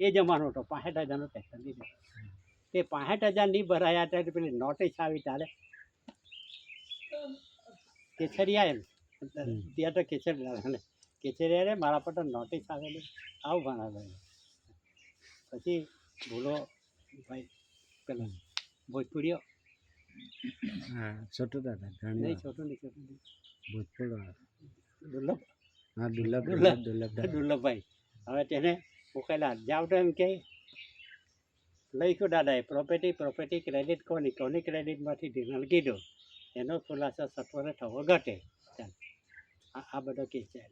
એ જમાનો હતો પાંસઠ હજારનો ટ્રેક્ટર લીધો તે પાંસઠ હજાર નહીં ભરાયા ત્યારે પેલી નોટિસ આવી ત્યારે કેસરિયા એમ ત્યાં તો કેસરિયા ને કેસરિયા રે મારા પર તો નોટિસ આવેલી આવું ભણાવે પછી બોલો ભાઈ પેલા ભોજપુરીઓ. હા છોટું દાદા નહીં છોટું નહીં છોટું નહીં. ભોજપુર દુર્લભ. હા. દુર્લભ દુર્લભ. દુર્લભભાઈ. હવે તેને મોકલેલા જાવ તો એમ કે લખ્યું દાદાએ પ્રોપર્ટી પ્રોપર્ટી ક્રેડિટ કોની કોની ક્રેડિટમાંથી ધિરાણ કીધું એનો ખુલાસો સત્વરે થવો ઘટે આ બધો કેસ છે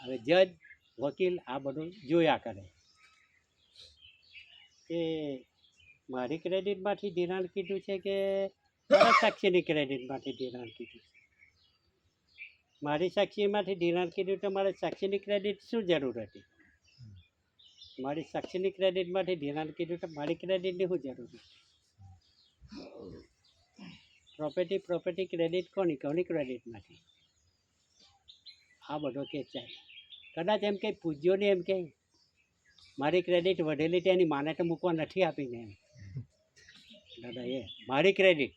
હવે જજ વકીલ આ બધું જોયા કરે કે મારી ક્રેડિટમાંથી ધિરાણ કીધું છે કે સાક્ષીની ક્રેડિટમાંથી ધિરાણ કીધું મારી સાક્ષીમાંથી ધિરાણ કીધું તો મારે સાક્ષીની ક્રેડિટ શું જરૂર હતી? મારી સાક્ષીની ક્રેડિટમાંથી ધિરાણ કીધું તો મારી ક્રેડિટની શું જરૂર હતી? પ્રોપર્ટી પ્રોપર્ટી ક્રેડિટ કોની કોની ક્રેડિટમાંથી આ બધો કેસ ચાલે કદાચ એમ કંઈ પૂજ્યો ને એમ કંઈ? મારી ક્રેડિટ વધેલી તેની માને તો મૂકવા નથી આપીને એમ. દાદા એ મારી ક્રેડિટ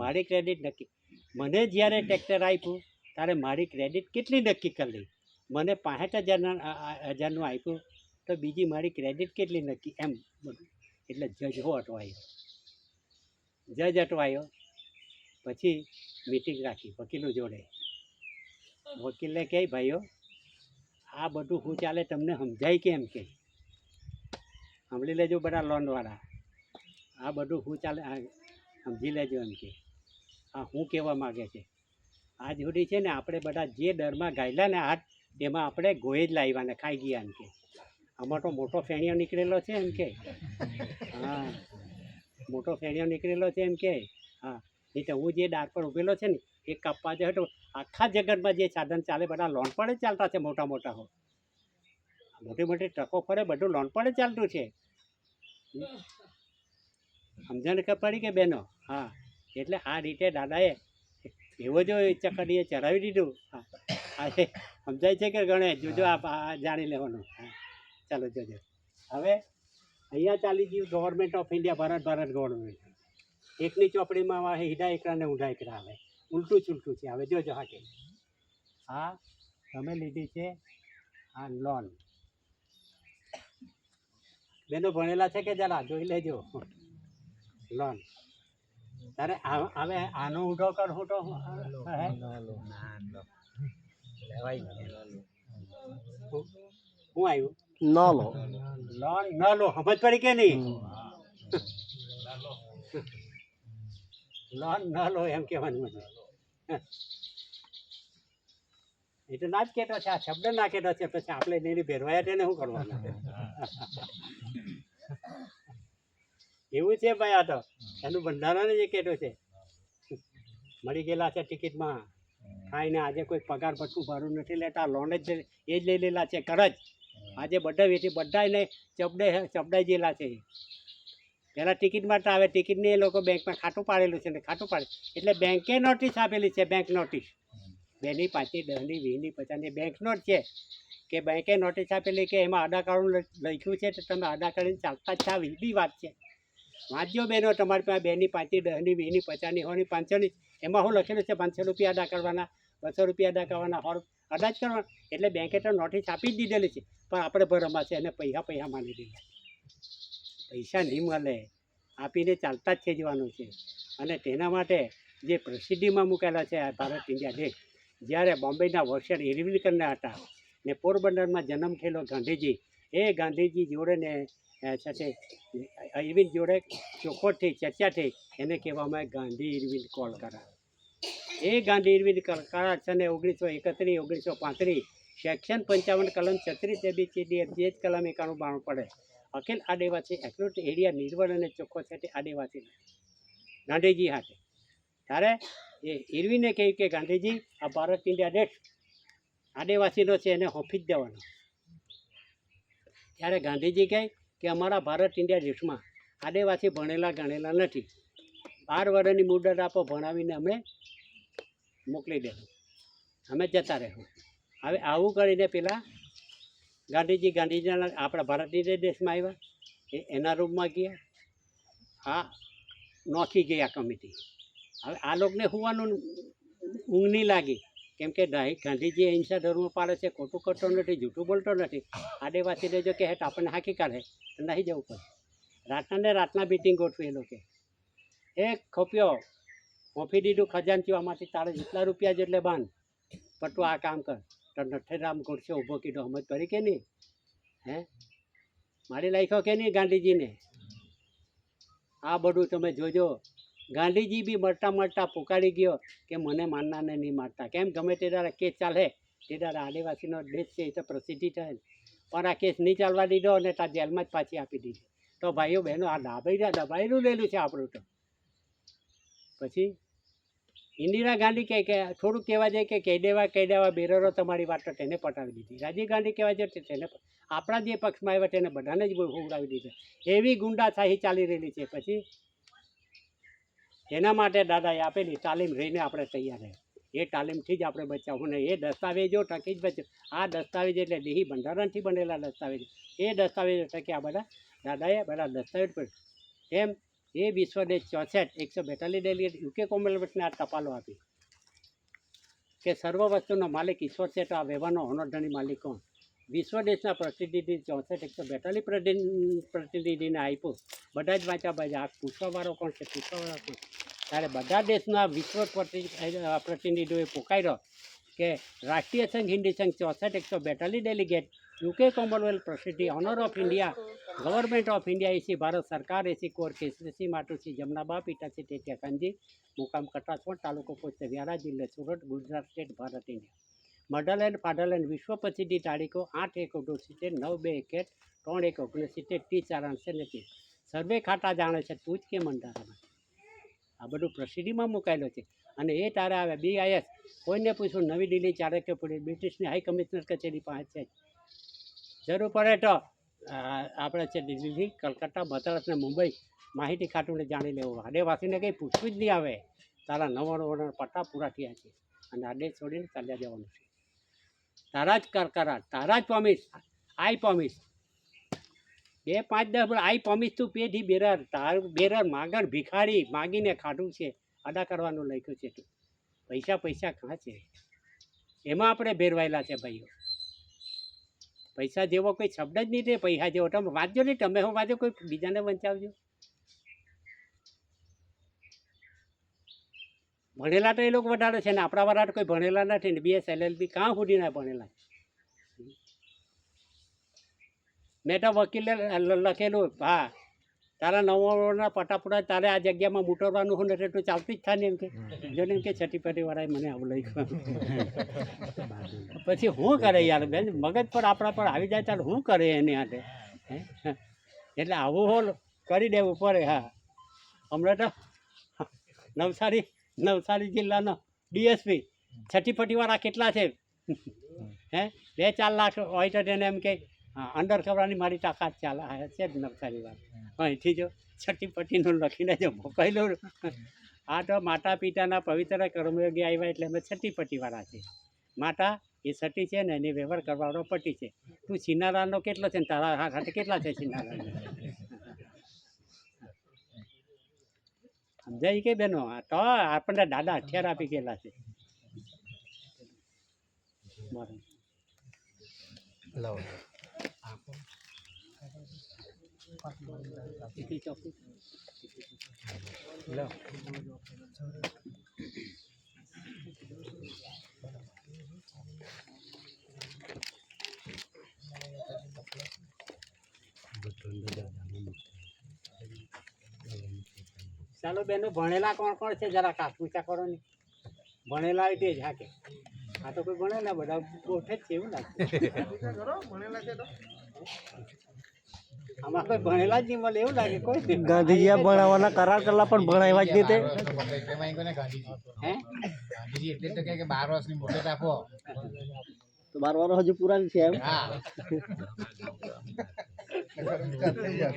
મારી ક્રેડિટ નક્કી. મને જ્યારે ટ્રેક્ટર આપ્યું ત્યારે મારી ક્રેડિટ કેટલી નક્કી કરી મને પાંસઠ હજારના હજારનું આપ્યું, તો બીજી મારી ક્રેડિટ કેટલી નક્કી? એમ બધું. એટલે જજ હો અટવાયો. જજ અટવાયો. પછી મીટિંગ રાખી, વકીલો જોડે. વકીલને કહે, ભાઈઓ, આ બધું શું ચાલે તમને સમજાય કેમ કે? સાંભળી લેજો બધા લોનવાળા. આ બધું શું ચાલે સમજી લેજો એમ કે. આ શું કહેવા માગે છે? આજ જોડી છે ને આપણે બધા જે દરમાં ગાયલા ને હાથ તેમાં આપણે ગોએ જ લાવ્યા ને ખાઈ ગયા એમ કે. આમાં તો મોટો ફેણિયો નીકળેલો છે એમ કે. હા. મોટો ફેણિયો નીકળેલો છે એમ કે. હા. નહીં તો હું જે ડાર પર ઊભેલો છે ને, એ કપ્પા જે હતો. આખા જગતમાં જે સાધન ચાલે, બધા લોન પણ જ ચાલતા છે મોટા મોટા હો. મોટી મોટી ટ્રકો ફરે, બધું લોન પણ ચાલતું છે. સમજણ પડી કે બેનો? હા. એટલે આ રીતે દાદાએ એવો જો ચકડીએ ચડાવી દીધું. હા. સમજાય છે કે ગણેશ જોજો આ જાણી લેવાનું. ચાલો, જોજો. હવે અહીંયા ચાલી ગયું government of India Bharat Bharat government એકની ચોપડીમાં આવે, હીડા એકરા ને ઊંધા એકરા આવે. ઉલટું ચૂલટું છે. હવે જોજો હા કે હા તમે લીધી છે આ લોન બેનો ભણેલા છે કે જરા? જોઈ લેજો. લોન તારે આ- હવે આનો ઊંધો કર હું? તો હું આવ્યું ન. લો લોન ન લો સમજ પડી કે નહીં? લોન ન લો એમ કહેવાનું મને. એ તો ના જ કહેતો છે આ શબ્દ ના કહેતો છે પછી આપણે એને ભેરવાયા તેને શું કરવાનું? એવું છે ભાઈ આ તો. એનું બંધારણ જ કહેતો છે. મળી ગયેલા છે ટિકિટમાં. ખાઈને આજે કોઈ પગાર ભટકું ભાડું નથી લેતા લોન જ એ જ લઈ લેલા છે કરજ આજે બધા વેઠી બધા એને ચપડે ચપડાઈ ગયેલા છે. પહેલાં ટિકિટ માટે આવે ટિકિટની એ લોકો બેંકમાં ખાટું પાડેલું છે ને ખાતું પાડે. એટલે બેંકે નોટિસ આપેલી છે બેંક નોટિસ. બેની પાંચની દહની વીની પચાસની બેંક નોટ છે કે બેંકે નોટિસ આપેલી કે એમાં આધાર કાર્ડ લખ્યું છે તો તમે આધાર કાર્ડ ચાલતા જ છે બી વાત છે. વાંચજો બેનો તમારી પાસે બેની પાંચની દસની વીની પચાસની હોની પાંચસોની. એમાં શું લખેલું છે પાંચસો રૂપિયા અદા કરવાના બસો રૂપિયા અદા કરવાના હોર અદા જ કરવાના. એટલે બેંકે તો નોટિસ આપી જ દીધેલી છે. પણ આપણે ભરવામાં છે એને પૈસા પૈસા માની દીધા પૈસા નહીં મળે. આપીને ચાલતા જ છે જવાનું છે. અને તેના માટે જે પ્રસિદ્ધિમાં મૂકેલા છે ભારત ઇન્ડિયા દેશ જ્યારે બોમ્બેના વર્ષર ઇરવિનકરના હતા ને પોરબંદરમાં જન્મ થયેલો ગાંધીજી એ ગાંધીજી જોડે ને અ, સાથે અરવિંદ જોડે ચોખોટથી ચર્ચા એને કહેવામાં ગાંધી ઇરવિન કોલકારા એ ગાંધી ઇરવિન કર- કરાર છે ને ઓગણીસો એકત્રીસ ઓગણીસો પાંત્રીસ સેક્શન પંચાવન, કલમ છત્રીસ એબી સીડી જે જ કલમ એકાણું, બાણું પડે. અખિલ આદિવાસી એક્રોટ એરિયા નિર્વળ અને ચોખ્ખો તે આદિવાસી ગાંધીજી હાથે. ત્યારે એ ઇરવિને કહ્યું કે ગાંધીજી, આ ભારત ઇન્ડિયા દેશ આદિવાસીનો છે, એને હોફી જ દેવાનો. ત્યારે ગાંધીજી કહે કે અમારા ભારત ઇન્ડિયા દેશમાં આદિવાસી ભણેલા ગણેલા નથી. બાર વર્ષની મુદત આપો ભણાવીને અમે મોકલી દેશું અમે જતા રહેવું. હવે આવું કરીને પેલા ગાંધીજી ગાંધીજીના આપણા ભારતીય દેશમાં આવ્યા. એ એના રૂપમાં ગયા. આ નોખી ગયા કમિટી. હવે આ લોકોને હોવાનું ઊંઘ નહીં લાગી. કેમ કે ગાંધી- ગાંધીજી અહિંસા ધર્મ પાડે છે, ખોટું કરતો નથી, જૂઠું બોલતો નથી. આદિવાસી જો કે હેઠ આપણને હાકી કાઢે. તો નહીં જવું પડે. રાતના ને રાતના મિટિંગ ગોઠવી એ લોકો. એક ખોપ્યો. મોફી દીધું ખજાનચી આમાંથી તારે જેટલા રૂપિયા જેટલે બાંધ. પણ તું આ કામ કર. તો નઠેરામ ગોડસે ઊભો કીધો સમજ પડી કે નહીં? હે? મારી લાખ્યો કે નહીં ગાંધીજીને? આ બધું તમે જોજો. ગાંધીજી બી મળતા મળતા પુકારી ગયો કે મને માનનારને નહીં મારતા કેમ? ગમે તે દાડે કેસ ચાલે. તે દાડે આદિવાસીનો દેશ છે એ તો પ્રસિદ્ધિ થાય પણ આ કેસ નહીં ચાલવા દીધો અને ત્યાં જેલમાં જ પાછી આપી દીધી. તો ભાઈઓ બહેનો, આ દાબાઈ દબાયેલું લેલું છે આપણું તો. પછી ઇન્દિરા ગાંધી કહે કે, થોડુંક કહેવા જાય કે કહી દેવા કહી દેવા બેરરો તમારી વાત તો તેને પટાવી દીધી. રાજીવ ગાંધી કહેવા જાય તેને આપણા જે પક્ષમાં આવ્યા તેને બધાને જ ઉડાવી દીધા. એવી ગુંડાશાહી ચાલી રહેલી છે. પછી એના માટે દાદાએ આપેલી તાલીમ રહીને આપણે તૈયાર રહે એ તાલીમથી જ આપણે બચાવવું ને એ દસ્તાવેજો ટકી જ બચ આ દસ્તાવેજ એટલે દેહી બંધારણથી બનેલા દસ્તાવેજ. એ દસ્તાવેજો થકી આ બધા દાદાએ બધા દસ્તાવેજ પર. એમ એ વિશ્વ દેશ ચોસઠ એકસો બેતાલીસ ડેલિગેટ યુકે કોમનવેલ્થને આ ટપાલો આપી. કે સર્વ વસ્તુનો માલિક ઈશ્વર છે તો આ વ્યવહારનો હોનરધણી માલિક કોણ? વિશ્વ દેશના પ્રતિનિધિ ચોસઠ એકસો બેતાલીસ પ્રતિનિધિ પ્રતિનિધિને આપ્યું. બધા જ વાંચ્યા ભાઈ આ પૂછવાવાળો કોણ છે? પૂછવાવાળો કોણ ત્યારે બધા દેશના વિશ્વ પ્રતિ- પ્રતિનિધિઓએ પુકાર્યો કે રાષ્ટ્રીય સંઘ, હિન્દી સંઘ ચોસઠ એકસો બેતાલીસ ડેલિગેટ યુકે કોમનવેલ્થ પ્રસિદ્ધિ, honour of India, government of India, એસી ભારત સરકાર, એસી કોર કેસ એસી માટુસી જમનાબા પિતાસી ટેટિયા કાંજી મુકામ કટાસવણ તાલુકો post Vyara જિલ્લે Surat, Gujarat, state, Bharat, India. Motherland fatherland વિશ્વ પ્રસિદ્ધિ તારીખો આઠ એક ઓગણસિત્તેર, નવ બે એકેટ ત્રણ એક ઓગણસિત્તેર, ત્રીસ ચાર અંશે નથી સર્વે ખાતા જાણે છે તું જ કે મંડારામાં? આ બધું પ્રસિદ્ધિમાં મુકાયેલું છે. અને એ તારે આવે બીઆઈએસ કોઈને પૂછવું નવી દિલ્હી પડી બ્રિટિશની હાઈ કમિશનર કચેરી પાસે છે. જરૂર પડે તો આપણે છે દિલ્હી, કલકત્તા, મદ્રાસ ને મુંબઈ માહિતી ખાતું જાણી લેવું. આદેવાસીને કંઈ પૂછવું જ નહીં આવે. તારા નવા નવા પટ્ટા પૂરા થયા છે. અને આદેશ છોડીને ચાલ્યા જવાનું છે. તારા જ કરકરા તારા જ પ્રોમિસ આઈ પ્રોમિસ બે પાંચ દસ આઈ પ્રોમિસ તું પેઢી બેરર. તારું બેરર માગણ ભિખારી માગીને ખાધું છે. અદા કરવાનું લખ્યું છે તું. પૈસા પૈસા કાં છે. એમાં આપણે ભેરવાયેલા છે ભાઈઓ. પૈસા જેવો કોઈ શબ્દ જ નહીં તે પૈસા જેવો. તમે વાંચજો નહીં. તમે હું વાંચો? કોઈ બીજાને વંચાવજો? ભણેલા તો એ લોકો વધારે છે ને આપણા વાળા કોઈ ભણેલા નથી ને બીએસ એલએલબી કાં સુધી ના ભણેલા. મેં તો વકીલે લખેલું, હા, તારા નવા પટાપુરા તારે આ જગ્યામાં મૂટરવાનું હોય ને તું ચાલતી જ થાય ને એમ કે. જો ને એમ કે છટીપટીવાળાએ મને આવું લખ્યું પછી શું કરે યાર, બેન, મગજ પર આપણા પર આવી જાય ત્યારે શું કરે એની હાથે? એટલે આવું હોલ કરી દેવું પડે હા. હમણાં તો નવસારી નવસારી જિલ્લાનો ડીએસપી. છઠ્ઠી ફટીવાળા કેટલા છે? હે? બે ચાર લાખ હોય તો તેને એમ કે અંડર કવરાની મારી તાકાત ચાલે. છે જ નવસારી વાત અહીંથી જો છઠ્ઠી પટ્ટીનું લખીને જો મોકલેલું આ તો માતા પિતાના પવિત્ર કર્મયોગી આવ્યા એટલે અમે છઠ્ઠી પટ્ટીવાળા છે માતા એ સટી છે ને એની વ્યવહાર કરવાનો પટ્ટી છે. તું સિનારાનો કેટલો છે ને? તારા હાથ ખાતે કેટલા છે સિનારાનો સમજાય કે બેનો? તો આપણને દાદા હથિયાર આપી ગયેલા છે. લો ચાલો બેનો ભણેલા કોણ કોણ છે? જરા કાપુચા કરો ને. ભણેલા હોય તે જ હા કે આ તો કોઈ ભણેલા બધા ગોઠે જ છે એવું લાગે. આમાં કોઈ ભણેલા જ નહીં મળે એવું લાગે કોઈ. ગાંધીજી ભણાવવાના કરાર કરેલા પણ ભણાવ્યા જ નહીં તે. હે? ગાંધીજી એટલે તો કહે કે બાર વર્ષની મોટે આપો. તો બાર વર્ષ હજુ પૂરા નથી એમ. હા. થઈ જાય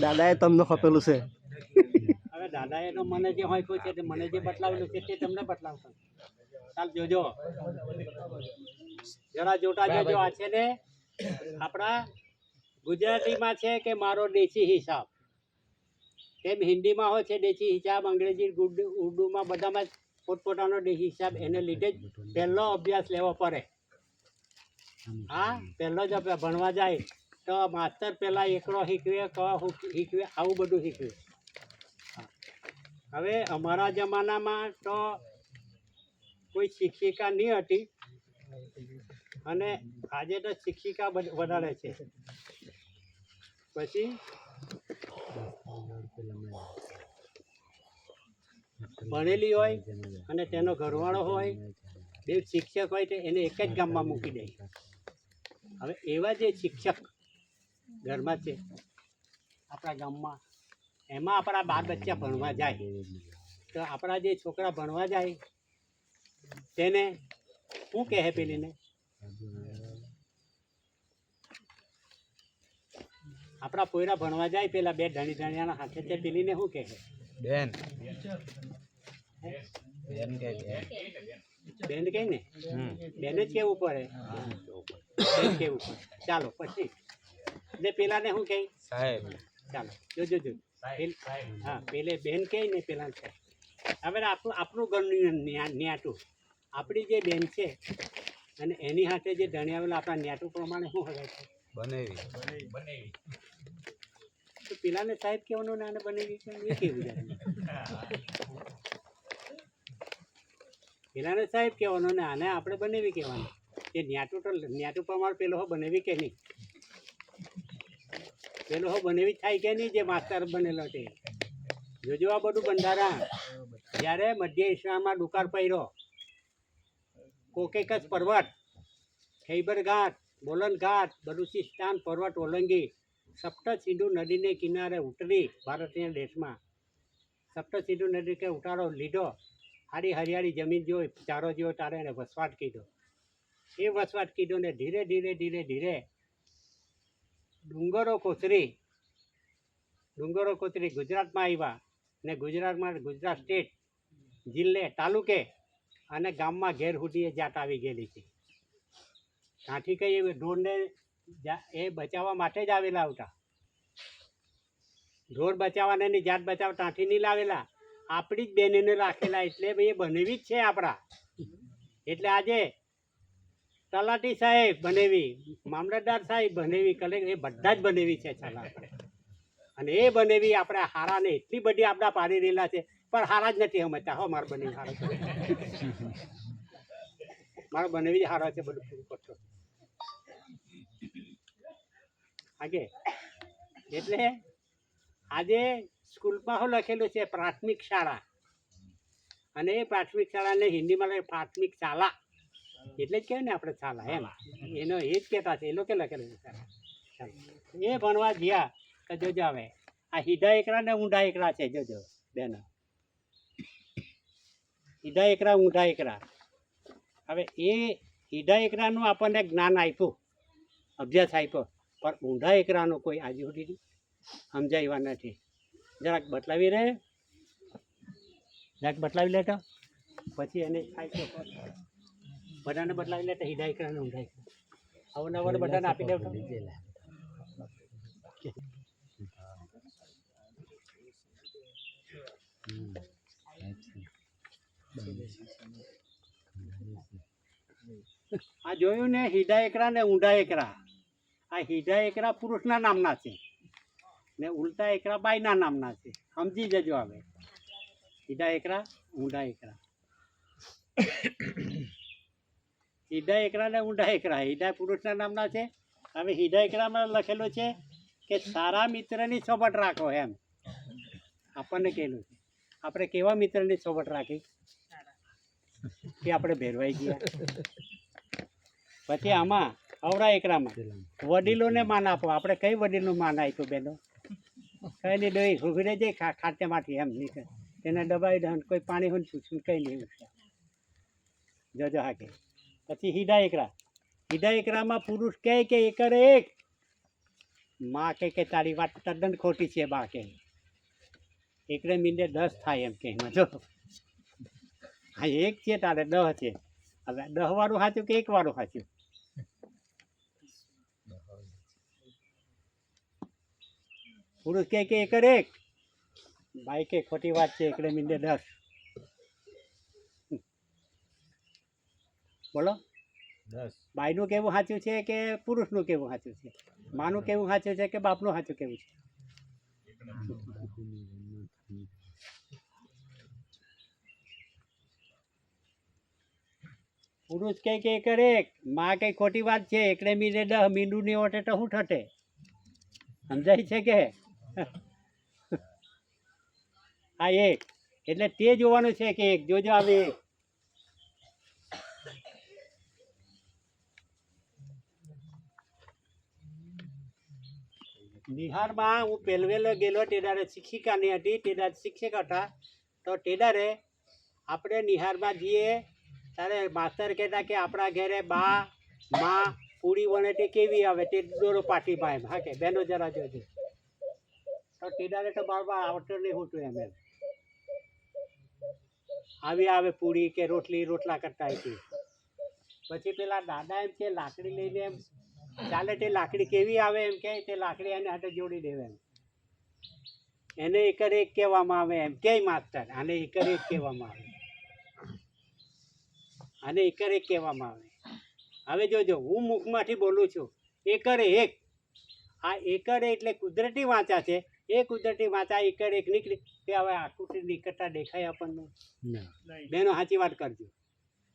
દાદાએ તમને ખપેલું છે. હવે દાદાએ તો મને જે હોય છે તે મને જે બતલાવેલું છે તે તમને બતલાવશો. ચાલ જોજો. જરા જોતા જોજો આ છે ને આપણા ગુજરાતીમાં છે કે મારો દેશી હિસાબ. તેમ હિન્દીમાં હોય છે દેશી હિસાબ અંગ્રેજી ઉર્દુમાં બધામાં પોતપોતાનો હિસાબ એને લીધે જ પહેલો અભ્યાસ લેવો પડે. હા, પહેલો જ ભણવા જાય, તો માસ્તર પહેલાં એકડો શીખવે ક શીખવે, આવું બધું શીખવે. હવે અમારા જમાનામાં તો કોઈ શિક્ષિકા નહીં હતી. અને આજે તો શિક્ષિકા વધારે છે. પછી? ભણેલી હોય અને તેનો ઘરવાળો હોય, બે શિક્ષક હોય તો એને એક જ ગામમાં મૂકી દે. હવે એવા જે શિક્ષક ઘરમાં છે, આપણા ગામમાં, એમાં આપણા બાળ બચ્ચા ભણવા જાય. તો આપણા જે છોકરા ભણવા જાય, તેને શું કહે પેલીને? આપણા પોયરા ભણવા જાય પેલા બે ધણી ધણિયાના હાથે તે પેલીને શું કહે? બેન. બેન કે બેન કહે ને બેન જ કેવું પડે? બેન કેવું પડે? ચાલો પછી. ને પેલાને શું કહે? સાહેબ. ચાલો જોજો જો હા પેલે બેન કહે ને પેલા હવે આપણું આપણું ઘરનું ન્યા- ન્યાટું. આપણી જે બેન છે અને એની હાથે જે ધણિયાવેલા આપણા ન્યાટું પ્રમાણે શું હવે છે. બનેવી. તો પેલાને સાહેબ કહેવાનું ના બનેવી છે એ કેવું પેલાને સાહેબ કહેવાનો ને આને આપણે બનેવી કહેવાનું. એ ન્યાટું તો ન્યાટું પ્રમાણ પેલો હો બનેવી કે નહીં? પેલો હો બનેવી થાય કે નહીં જે માસ્તર બનેલો છે? જોજો આ બધું બંધારા જ્યારે મધ્ય એશિયામાં દુકાળ પડ્યો કોકેકસ પર્વત ખૈબર ઘાટ બોલન ઘાટ બલુચિસ્તાન પર્વત ઓલંગી સપ્ત સિંધુ નદીને કિનારે ઉતરી ભારતીય દેશમાં. સપ્ત સિંધુ નદી કે ઉતારો લીધો. હારી હરિયાળી જમીન જોઈ, ચારો જોયો તારે એને વસવાટ કીધો. એ વસવાટ કીધો ને ધીરે ધીરે ધીરે ધીરે ડુંગરો કોતરી ડુંગરો કોતરી ગુજરાતમાં આવ્યા ને ગુજરાતમાં ગુજરાત સ્ટેટ જિલ્લે તાલુકે અને ગામમાં ઘેર હુડીએ જાત આવી ગયેલી છે. ત્યાંથી કઈ એ ઢોરને એ બચાવવા માટે જ આવેલા આવતા. ઢોર બચાવવાને જાત બચાવ ત્યાંથી નહીં લાવેલા. આપણી જ બેનને રાખેલા એટલે ભાઈ એ બનેવી જ છે આપણા. એટલે આજે તલાટી સાહેબ બનેવી, મામલતદાર સાહેબ બનેવી, કલેક્ટર એ બધા જ બનેવી છે ચાલ આપણે. અને એ બનેવી આપણે હારાને એટલી બધી આપણા પાડી રહેલા છે, પણ હારા જ નથી સમજતા. હો, મારો બનેવી હારો મારો બનેવી જ હારો છે, બધું પૂરું કરતો આગે. એટલે આજે સ્કૂલમાં શું લખેલું છે? પ્રાથમિક શાળા. અને એ પ્રાથમિક શાળાને હિન્દીમાં લખે પ્રાથમિક શાળા એટલે જ કહેવાય ને આપણે શાળા એમ. એનો એ જ કહેતા છે. એ લોકો લખેલું છે એ ભણવા ગયા તો જોજો હવે. આ હિદા એકરા ને ઊંડા એકરા છે, જોજો, બેનો. હિદા એકરા ઊંડા એકરા. હવે એ હીધા એકરાનું આપણને જ્ઞાન આપ્યું. અભ્યાસ આપ્યો. પણ ઊંડા એકરાનો કોઈ આજુ સુધી સમજાવ્યા નથી. જરાક બતલાવી રહે. જરાક બતલાવી લેતો પછી એને છે બધાને બદલાવી લેતા હિદાય એકરાને ઊંધા એકરા અવનવર બધાને આપી દેવ. આ જોયું ને હિડા એકરા ને ઊંડા એકરા. આ હિડા એકરા પુરુષના નામના છે. ને ઉલટા એકરા બાઈના નામના છે. સમજી જજો હવે. સીધા એકરા, ઊંડા એકરા. સીધા એકરા ને ઊંડા એકરા. હીધા પુરુષના નામના છે. હવે હીધા એકરામાં લખેલું છે કે સારા મિત્રની સોબત રાખો એમ. આપણને કહેલું છે. આપણે કેવા મિત્રની સોબત રાખી? કે આપણે ભેરવાઈ ગયા. પછી આમાં અવરા એકરામાં. વડીલોને માન આપો. આપણે કઈ વડીલનું માન આપ્યું, બેનો? નહીં ડોઈ ઘૂઘરે જઈ ખા ખાત્યામાંથી એમ નીકળે. તેને દબાવી દે કોઈ પાણી હોય પૂછ્યું કઈ નહીં જજો હાકે. પછી હિડા એકરા. હિડા એકરામાં પુરુષ કહે કે એકર એક. માં કહે કે તારી વાત તદ્દન ખોટી છે બા કે એકડે મીંડે દસ થાય એમ કે જો. હા, એક છે તારે, દહ છે. હવે દહ વાળું સાચું કે એક વાળું સાચું પુરુષ કહે કે એકર એક? બાઈ કે ખોટી વાત છે એકડે મીંડે દસ. બોલો. દસ. બાઈનું કેવું સાચું છે કે પુરુષનું કેવું સાચું છે? માનું કેવું સાચું છે કે બાપનું સાચું કેવું છે? પુરુષ કઈ કે એકર એક? માં કઈ ખોટી વાત છે એકડે મીંડે દહ મીંડું ની ઓટે તો શું ઠટે. સમજાય છે કે? હા, એક. એટલે તે જોવાનું છે કે એક? જોજો આવે એક બિહારમાં હું પહેલવેલો ગયેલો તેદારે શિક્ષિકાની હતી. તેદાર શિક્ષક હતા. તો તેદારે આપણે નિહારમાં જઈએ. ત્યારે માસ્તર કહેતા કે આપણા ઘરે બા, મા, પૂરી વણે તે કેવી આવે? તે દોરો પાટી ભાઈ હા કે, બેનો જરા જોજો. તો તેદારે તો બારবার આવતો નહીં હોતું એમ એમ. આવી આવે પૂરી કે રોટલી રોટલા કરતા હતી પછી પેલા દાદા એમ કે લાકડી લઈને એમ, ચાલે તે લાકડી કેવી આવે એમ કે તે લાકડી એને હાથે જોડી દેવે એમ. એને એકર એક કહેવામાં આવે એમ કે માસ્તર આને એકર એક કહેવામાં આવે. આને એકર એક કહેવામાં આવે. હવે જોજો, હું મુખમાંથી બોલું છું એકર એક. આ એકર એટલે કુદરતી વાંચા છે એ કુદરતી વાંચા એકર એક નીકળી તે હવે આકૃતિ નીકળતા દેખાય આપણને. બેનો સાચી વાત કરજો.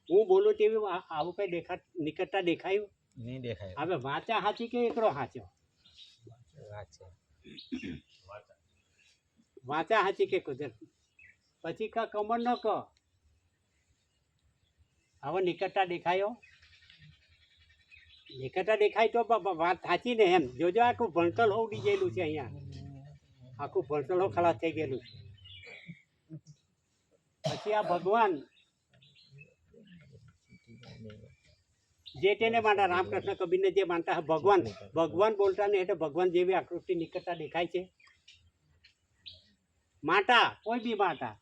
હું બોલું તેવી આવું કંઈ દેખા નીકળતા દેખાયું? નહીં દેખાય. હવે વાંચા સાચી કે એકરો સાચો વાંચા. સાચી કે કુદરત? પછી ક કમર ન ક? હવે નીકળતા દેખાયો? નીકળતા દેખાય તો વાત સાચી ને એમ. જોજો આખું ભણતર હોવું ગયેલું છે અહીંયા. આખું ભણતલ ખલાસ થઈ ગયેલું છે. પછી આ ભગવાન જે તેને માનતા રામકૃષ્ણ કબીરને જે માનતા ભગવાન ભગવાન બોલતા ને એટલે ભગવાન જેવી આકૃતિ નીકળતા દેખાય છે. માતા, કોઈ બી માતા,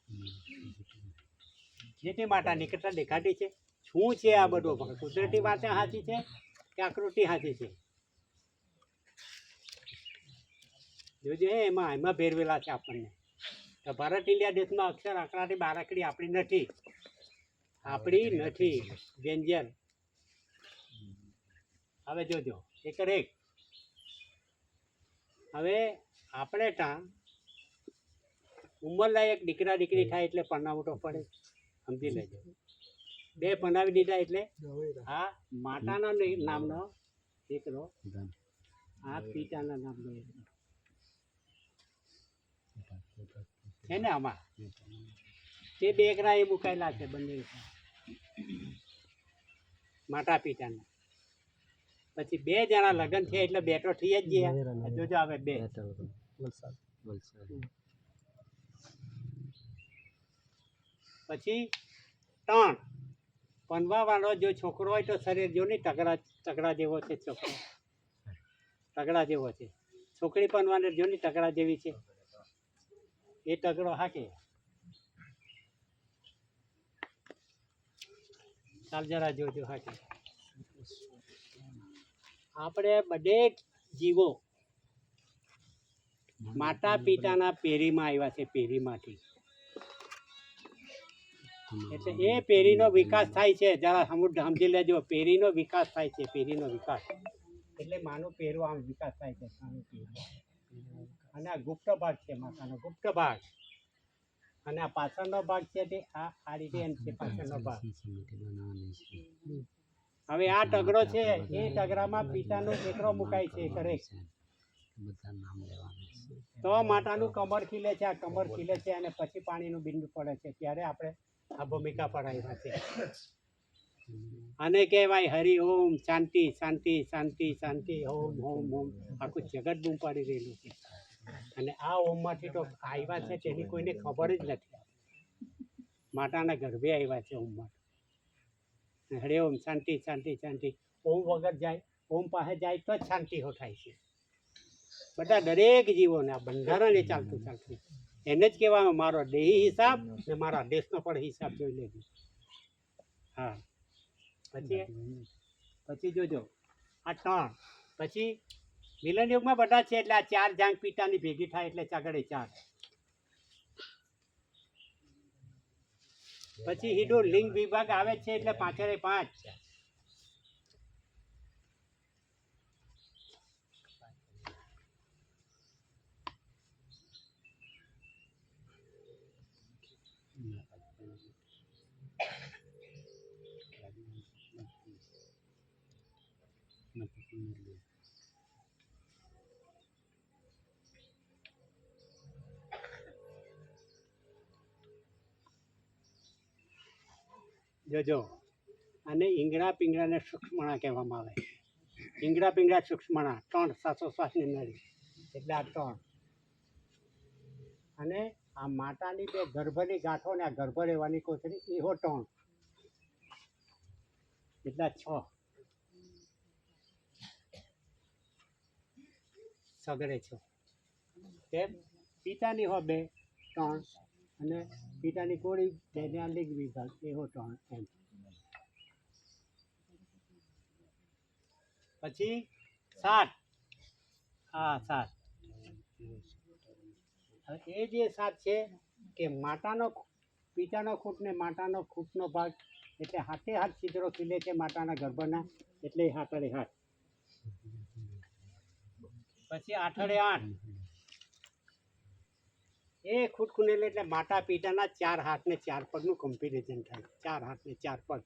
જે તે માતા નિકટતા દેખાતી છે. શું છે આ બધું? કુદરતી માતા સાચી છે કે આકૃતિ સાચી છે? જોજે હે એમાં એમાં ભેરવેલા છે આપણને. તો ભારત ઇન્ડિયા દેશમાં અક્ષર આંકડાથી બારાકડી આપણી નથી. આપણી નથી. ડેન્જર હવે જોજો એક એક. હવે આપણે ત્યાં ઉંમરલાયક દીકરા દીકરી થાય એટલે પનાવટો પડે. સમજી લેજો. બે પનાવી દીધા એટલે આ માતાના નામનો દીકરો આ પિતાના નામનો દીકરો. છે ને આમાં. તે દીકરા એ મુકાયેલા છે બંને માતા પિતાના. પછી બે જણા લગ્ન થયા એટલે બેટો થઈ જ ગયા. જોજો હવે બે. પછી ત્રણ. પનવા વાળો જો છોકરો હોય તો શરીર જો નહીં તગડા તગડા જેવો છે છોકરો. તગડા જેવો છે. છોકરી પનવાને જો નહીં તગડા જેવી છે. એ તગડો હાકે. ચાલ જરા જોજો હાકે. આપણે બધે જીવો. માતા પિતાના પેરીમાં આવ્યા છે પેરીમાંથી એટલે એ પેરીનો વિકાસ થાય છે. જરા સમુદ્ર સમજી લેજો. પેરીનો વિકાસ થાય છે પેરીનો વિકાસ. એટલે માનું પેરું આમ વિકાસ થાય છે અને આ ગુપ્ત ભાગ છે માતાનો ગુપ્ત ભાગ. અને આ પાછળનો ભાગ છે તે, આ રીતે એમ છે પાછળનો ભાગ. હવે આ ટગડો છે, એ ટગરામાં પિતાનો દીકરો મુકાય છે કરે બધા લેવાનું તો માતાનું કમર ખીલે છે, આ કમર ખીલે છે અને પછી પાણીનું બિંદુ પડે છે, ત્યારે આપણે આ ભૂમિકા પર આવ્યા છે અને કહેવાય હરિ ઓમ, શાંતિ શાંતિ શાંતિ શાંતિ, ઓમ ઓમ ઓમ. આખું જગત બૂમ પાડી રહેલું છે. અને આ ઓમમાંથી તો આવ્યા છે તેની કોઈને ખબર જ નથી. માતાના ગર્ભે આવ્યા છે ઓમમાં. હરે ઓમ શાંતિ શાંતિ શાંતિ. ઓમ વગર જાય ઓમ પાસે જાય તો જ શાંતિ હો થાય છે. બધા દરેક જીવોને આ બંધારણ એ ચાલતું ચાલતું. એને જ કહેવામાં મારો દેહી હિસાબ ને મારા દેશનો પણ હિસાબ જોઈ લેજો. હા. પછી? પછી જોજો. આ ત્રણ. પછી? મિલન યુગમાં બધા છે એટલે આ ચાર જાંગ પિતાની ભેગી થાય એટલે ચાગડે ચાર. પછી હિડો લિંગ વિભાગ આવે છે એટલે પાંચરે પાંચ. જોજો. અને ઈંગડા પિંગળાને સૂક્ષ્મણા કહેવામાં આવે ઈંગડા પીંગડા સૂક્ષ્મણા, ત્રણ શ્વાસોશ્વાસની નળી. એટલે આ ત્રણ. અને આ માતાની બે ગર્ભની ગાંઠો ને આ ગર્ભ રહેવાની કોથળી એવો ત્રણ. એટલા છ. સગડે છો. તેમ પિતાની હો બે, ત્રણ. અને પિતાની કોળી તેને લિંગ વિભાગ એવો ત્રણ, એમ. પછી સાત. હા, સાત. હવે એ જે સાત છે કે માતાનો પિતાનો ખૂટ ને માતાનો ખૂટનો ભાગ, એટલે હાથે હાથ છિદ્રો ખીલે છે માતાના ગર્ભના, એટલે હાથડે હાથ. પછી આઠડે આઠ. એ ખૂટ ખૂનેલ એટલે માતા પીટાના ચાર હાથ ને ચાર પગનું કમ્પેરિઝન થાય. ચાર હાથ ને ચાર પગ.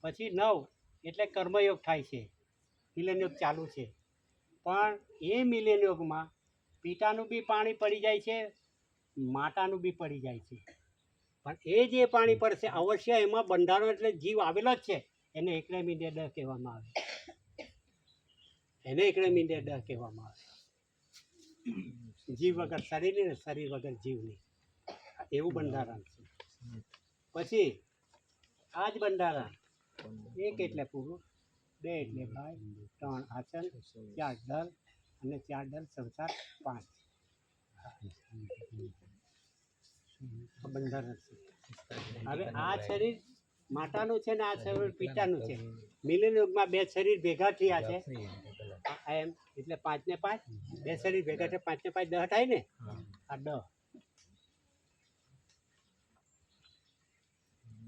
પછી નવ, એટલે કર્મયોગ થાય છે. મિલનયોગ ચાલુ છે. પણ એ મિલનયોગમાં પીટાનું બી પાણી પડી જાય છે માતાનું બી પડી જાય છે. પણ એ જે પાણી પડશે, અવશ્ય એમાં બંધારો એટલે જીવ આવેલો જ છે. એને એકડે મીંડે ડ કહેવામાં આવે. એને એકડે મીંડે ડ કહેવામાં આવે. જીવ વગર શરીર ને શરીર વગર જીવ નહીં. એવું બંધારણ છે. પછી આ જ બંધારણ. એક એટલે પૂરું, બે એટલે ભાઈ, ત્રણ આચર ચાર દલ અને ચાર દલ સંસાર પાંચ. બંધારણ છે. હવે આ શરીર માતાનું છે ને આ શરીર પિતાનું છે. મિલન યુગમાં બે શરીર ભેગા થયા છે. આ એમ એટલે પાંચ ને પાંચ બે શરીર ભેગા થાય પાંચ ને પાંચ દહ થાય ને? આ દહ.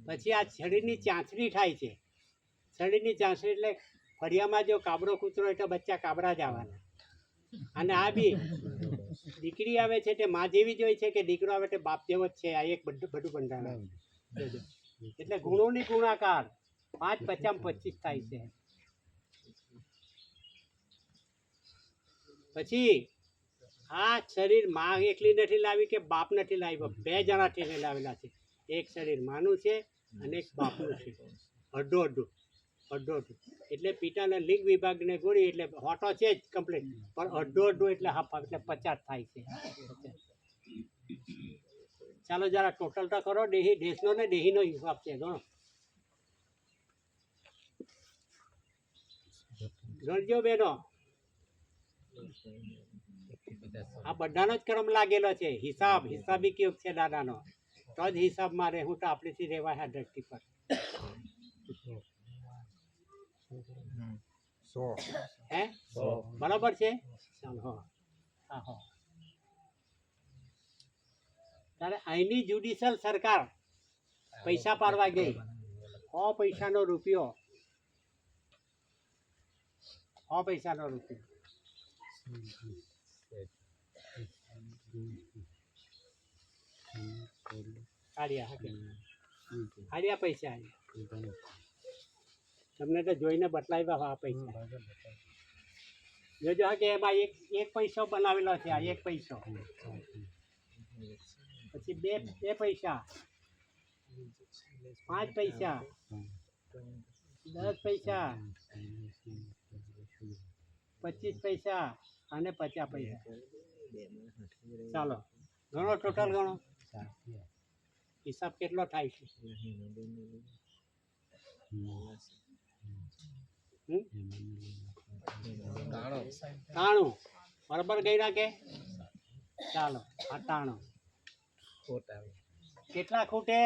પછી આ શરીરની ચાંચડી થાય છે. શરીરની ચાંચડી એટલે ફળિયામાં જો કાબરો કૂતરો હોય તો બચ્ચા કાબરા જ આવવાના. અને આ બી દીકરી આવે છે તે મા જેવી જ હોય છે કે દીકરો આવે તે બાપ જેવો જ છે. આ એક બધું બધું બંધારણ. એટલે ગુણોની ગુણાકાર પાંચ પચામ પચીસ થાય છે. પછી આ શરીરમાં એકલી નથી લાવી કે બાપ નથી લાવી બે જણા થઈને લાવેલા છે. એક શરીર માનું છે અને એક બાપનું છે. અડધો અડધો અડધો અડધો. એટલે પિતાના લિંગ વિભાગને ગોળી એટલે હોટો છે જ કમ્પ્લીટ પણ અડધો અડધો એટલે હાફ એટલે પચાસ થાય છે. ચાલો જરા ટોટલ તો કરો દેહી દેશનો ને દેહીનો હિસાબ છે ગણો. ગણજો બેનો. આ બધાનો જ ક્રમ લાગેલો છે. હિસાબ હિસાબી કેવું છે દાદાનો? તો જ હિસાબમાં રહે હું તો આપણેથી રહેવાય આ ધરતી પર. સો. હે? બરાબર છે? ચાલો હા હા હો. ત્યારે અહીંની જ્યુડિશિયલ સરકાર પૈસા પાડવા ગઈ? સો પૈસાનો રૂપિયો. સો પૈસાનો રૂપિયો. કાઢ્યા હા પૈસા. તમને તો જોઈને બતલાવ્યા આ પૈસા. જોજો હા કે એમાં એક એક પૈસો બનાવેલો છે આ એક પૈસો. પછી બે બે પૈસા. પાંચ પૈસા. દસ પૈસા. પચીસ પૈસા અને પચાસ પૈસા. ચાલો. ગણો ટોટલ ગણો. હિસાબ કેટલો થાય છે? તાણું. બરાબર ગઈ કે? ચાલો. આ તાણું. ખોટ આવે કેટલા ખૂટે?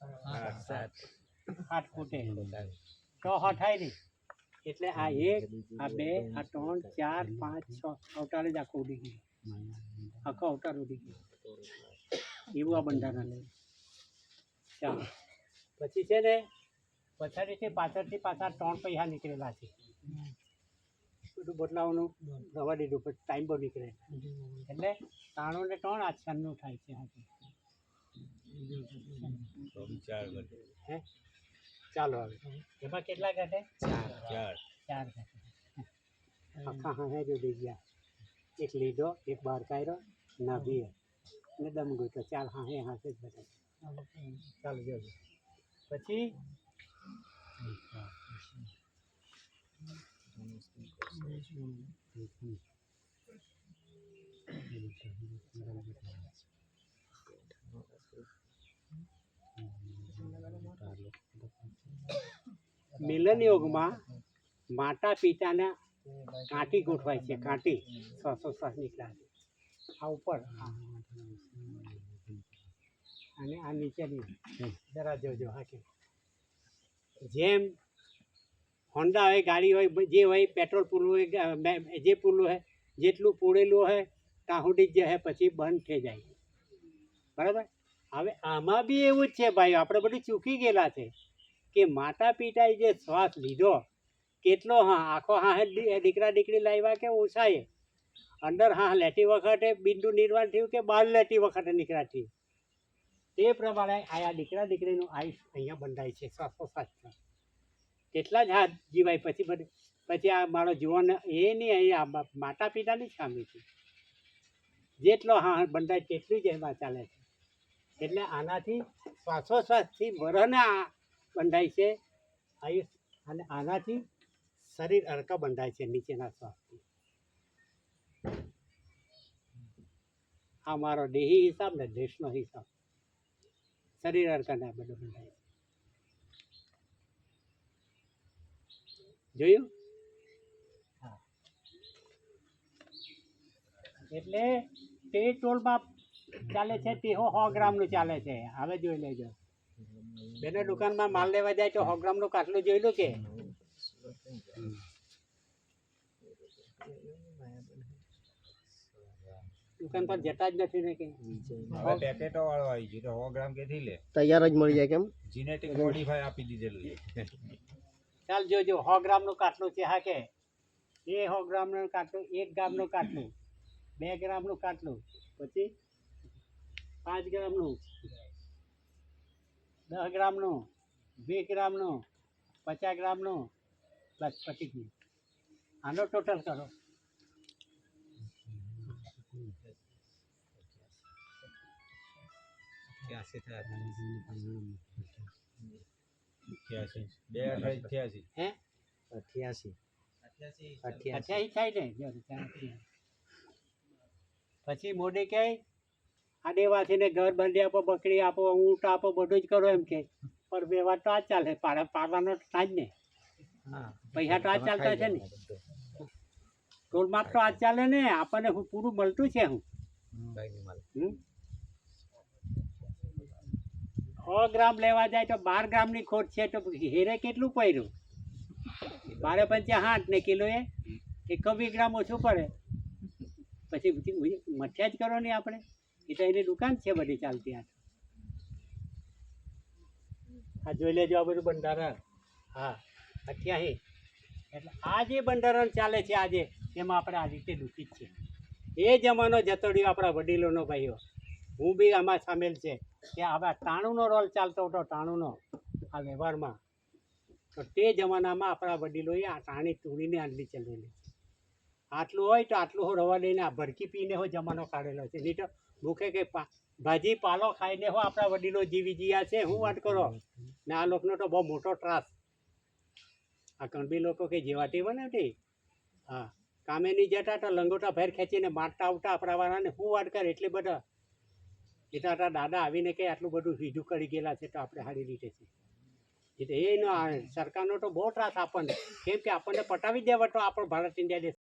આઠ સાત આઠ ખૂટે. ખોટ આવે છ અઠાઈ ની એટલે આ એક આ બે આ ત્રણ ચાર પાંચ છ. અવતાર જ આખું ઉડી ગયું. આખો અવતાર ઉડી ગયો. એવું આ બંધારણ ચાલો. પછી છે ને પછાડીથી પાછળથી પાછા ત્રણ પૈસા નીકળેલા છે. બધું બદલાવાનું રવા દીધું પછી ટાઈમ બહુ નીકળે. એટલે ત્રાણું ને ત્રણ આ થાય છે હાથી હે? ચાલો હવે. એમાં કેટલા ઘટે? ચાર. ચાર. ચાર ઘટે. આખા હા જ ઉડી ગયા. એક લીધો એક બહાર કાઢ્યો નાભી ને દમ ગયો ચાલ હા હે હા જ બધા ચાલો. જોજો. પછી? મિલન યોગમાં માતા પિતાના કાંટી ગોઠવાય છે કાંટી શ્વાસોશ્વાસ નીકળ્યા છે આ ઉપર અને આ નીચેની, જરા જોજો, હા કે. જેમ હોન્ડા હોય, ગાડી હોય જે હોય, પેટ્રોલ પૂરવું હોય જે પૂરલું હોય, જેટલું પૂરેલું હોય, ત્યાં સુધી જ હોય પછી બંધ થઈ જાય. બરાબર? હવે આમાં બી એવું જ છે ભાઈ આપણે બધું ચૂકી ગયેલા છે કે માતા પિતાએ જે શ્વાસ લીધો, કેટલો હા, આખો હા દીકરા દીકરી લાવ્યા કે ઓછાએ? અંદર હા લેતી વખતે બિંદુ નિર્માણ થયું કે બાર લેતી વખતે નીકળ્યા થયું તે પ્રમાણે આયા દીકરા દીકરીનું આયુષ અહીંયા બંધાય છે શ્વાસોશ્વાસ કેટલા જ હાથ જીવાય. પછી પછી આ મારો જીવન એ નહીં આ માતા પિતાની ખામી છે. જેટલો હા બંધાય તેટલું જ એમાં ચાલે છે. એટલે આનાથી શ્વાસોશ્વાસથી વરહને બંધાય છે, આયુષ, અને આનાથી શરીર અડકા બંધાય છે નીચેના શ્વાસથી. આ મારો દેહી હિસાબ ને દેશનો હિસાબ. શરીર અડકાને આ બધું બંધાય છે. જોયું? એટલે તે ટોલમાં ચાલે છે તે સો ગ્રામનું ચાલે છે. હવે જોઈ લેજો. બેને દુકાનમાં માલ લેવા જાય તો સો ગ્રામનું કાટલું જોઈ લો કે. દુકાન પર જતા જ નથી ને કે હવે પેકેટો વાળો આવી ગયો તો સો ગ્રામ કેથી લે? તૈયાર જ મળી જાય કેમ? જીનેટિક મોડિફાઈ આપી દીધેલું છે. ચાલ જોજો સો ગ્રામનું કાટલું છે, હા કે? એ સો ગ્રામનું કાટલું, એક ગ્રામનું કાટલું, બે ગ્રામનું કાટલું, પછી પાંચ ગ્રામનું, દસ ગ્રામનું વીસ ગ્રામનું, પચાસ ગ્રામનું, બસ પછી ગયું આનો ટોટલ કરો. અઠ્યાસી થયા અઠ્યાસી. બે અઠાવીસ અઠ્યાસી. હે? અઠ્યાસી. અઠ્યાસી. થાય ને પછી મોડે કહે આ ઘર બંધી આપો બકરી આપો ઊંટ આપો બધું જ કરો એમ કે પણ વ્યવહાર તો આ ચાલે પાડવા પાડવાનો તો થાય જ ને. પૈસા તો આ ચાલતા છે ને. ટોલ માર્ક તો આ ચાલે ને આપણને હું પૂરું મળતું છે હું. સો ગ્રામ લેવા જાય તો બાર ગ્રામની ખોટ છે તો હેરે કેટલું પડ્યું? બારે પંચે હાથ ને કિલો એ? એકવીસ ગ્રામ ઓછું પડે. પછી મઠિયા જ કરો ને આપણે. એ તો એની દુકાન છે બધી ચાલતી આ આ જોઈ લેજો આ બધું બંધારણ. હા. અઠ્યાસી એટલે આ જે બંધારણ ચાલે છે આજે એમાં આપણે આ રીતે દુઃખી જ છે એ જમાનો જતો રહ્યો આપણા વડીલોનો ભાઈઓ. હું બી આમાં સામેલ છે. કે હવે ટાણુંનો રોલ ચાલતો હતો ટાણુંનો આ વ્યવહારમાં. તો તે જમાનામાં આપણા વડીલોએ આ ટાણી તૂણીને આંડલી ચલાવેલી આટલું હોય તો આટલું હો રવા લઈને આ ભડકી પીને હો જમાનો કાઢેલો છે. નહીં તો ભૂખે કે ભાજી પાલો ખાઈને હો આપણા વડીલો જીવી જીયા છે. હું વાત કરો? ને આ લોકોનો તો બહુ મોટો ત્રાસ. આ કણબી લોકો કે જેવાટી બને તે હા. કામે નહીં જતા તો લંગોટા ભેર ખેંચીને મારતા આવતા આપણા વાળાને હું વાત કરે, એટલે બધા એ તો દાદા, આવીને કે આટલું બધું સીધું કરી ગયેલા છે તો આપણે સારી રીતે છે. એ ન સરકારનો તો બહુ ત્રાસ આપણને. કેમ કે આપણને પટાવી દેવા તો આપણો ભારત ઇન્ડિયા દેશ